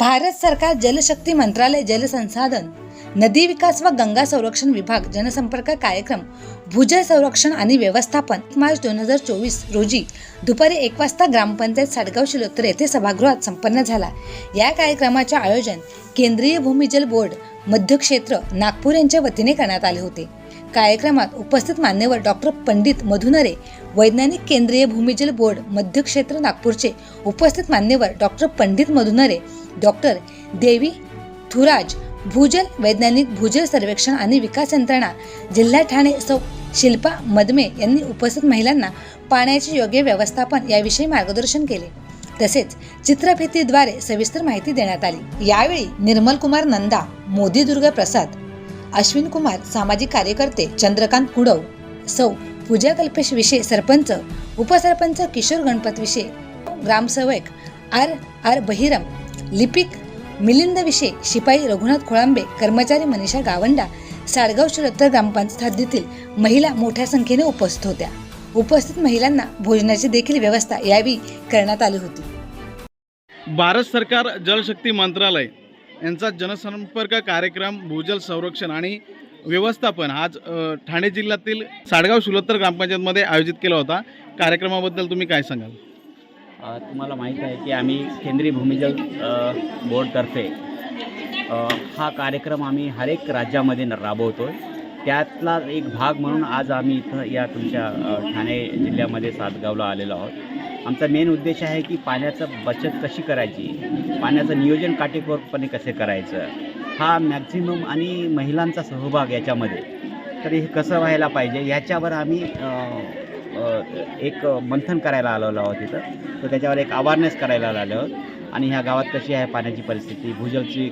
भारत सरकार जलशक्ती मंत्रालय जलसंसाधन नदी विकास व गंगा संरक्षण विभाग जनसंपर्क कार्यक्रम भूजल संरक्षण आणि व्यवस्थापन मार्च दोन हजार चोवीस रोजी दुपारी एक वाजता ग्रामपंचायत साडगाव शिलोत्तर येथे सभागृहात संपन्न झाला. या कार्यक्रमाचे आयोजन केंद्रीय भूमिजल बोर्ड मध्य क्षेत्र नागपूर यांच्या वतीने करण्यात आले होते. कार्यक्रमात उपस्थित मान्यवर डॉक्टर पंडित मधुनरे वैज्ञानिक केंद्रीय भूमिजल बोर्ड मध्य क्षेत्र नागपूरचे उपस्थित मान्यवर डॉक्टर पंडित मधुनरे डॉक्टर देवी थुराज भूजल वैज्ञानिक भूजल सर्वेक्षण आणि विकास यंत्रणा जिल्हा ठाणे सौ शिल्पा मदमे यांनी उपस्थित महिलांना पाण्याचे योग्य व्यवस्थापन याविषयी मार्गदर्शन केले. तसेच चित्रफितीद्वारे सविस्तर माहिती देण्यात आली. यावेळी निर्मल कुमार नंदा मोदी दुर्गा प्रसाद अश्विन कुमार सामाजिक कार्यकर्ते चंद्रकांत कुडव सौ पूजा कल्पेश विषय सरपंच उपसरपंच किशोर गणपत विषय ग्रामसेवक आर आर बहिरम लिपिक मिलिंद विषय शिपाई रघुनाथ खोळांबे कर्मचारी मनीषा गावंडा साडगाव शरत्तर ग्रामपंचायत हद्दीतील महिला मोठ्या संख्येने उपस्थित होत्या. उपस्थित महिलांना भोजनाची देखील व्यवस्था यावी करण्यात आली होती. भारत सरकार जलशक्ती मंत्रालय यांचा जनसंपर्क कार्यक्रम भूजल संरक्षण आणि व्यवस्थापन आज ठाणे जिल्ह्यातील साडगाव शुलोत्तर ग्रामपंचायतमध्ये आयोजित केला होता. कार्यक्रमाबद्दल तुम्ही काय सांगाल? तुम्हाला माहीत आहे की आम्ही केंद्रीय भूमिजल बोर्डतर्फे हा कार्यक्रम आम्ही हर एक राज्यामध्ये न- राबवतो आहे त्यातला एक भाग म्हणून आज आम्ही इथं या तुमच्या ठाणे जिल्ह्यामध्ये सातगावला आलेलो आहोत. आमचा मेन उद्देश आहे की पाण्याचं बचत कशी करायची? पाण्याचं नियोजन काटेकोरपणे कसे करायचं? हा मॅक्झिमम आणि महिलांचा सहभाग याच्यामध्ये. तर हे कसं व्हायला पाहिजे? याच्यावर आम्ही एक मंथन करायला आलेलो आहोत तिथं तर त्याच्यावर एक अवेअरनेस करायला आलो आहोत. आणि ह्या गावात कशी आहे पाण्याची परिस्थिती? भूजलची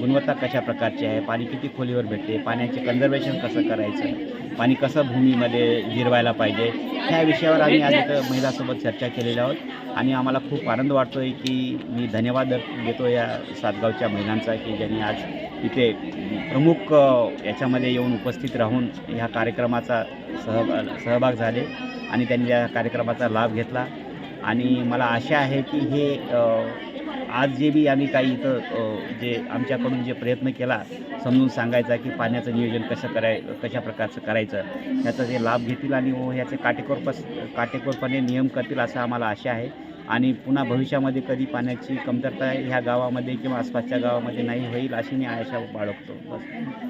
गुणवत्ता कशा प्रकारची आहे? पाणी किती खोलीवर भेटते? पाण्याचे कन्झर्वेशन कसं करायचं? पाणी कसं भूमीमध्ये जिरवायला पाहिजे ह्या विषयावर आम्ही आज इथं महिलासोबत चर्चा केलेल्या आहोत. आणि आम्हाला खूप आनंद वाटतो आहे की मी धन्यवाद देतो या सातगावच्या महिलांचा की ज्यांनी आज इथे प्रमुख याच्यामध्ये येऊन उपस्थित राहून ह्या कार्यक्रमाचा सहभाग सहभाग झाले आणि त्यांनी या कार्यक्रमाचा लाभ घेतला. आणि मला आशा आहे की हे आज जे बी आम्ही काही इथं जे आमच्याकडून जे प्रयत्न केला समजून सांगायचा की पाण्याचं नियोजन कसं कराय कशा प्रकारचं करायचं याचा जे लाभ घेतील आणि हो, व याचे काटेकोरपस काटेकोरपणे नियम करतील असं आम्हाला आशा आहे. आणि पुन्हा भविष्यामध्ये कधी पाण्याची कमतरता ह्या गावामध्ये किंवा आसपासच्या गावामध्ये नाही होईल अशी मी आशा बाळगतो. बस.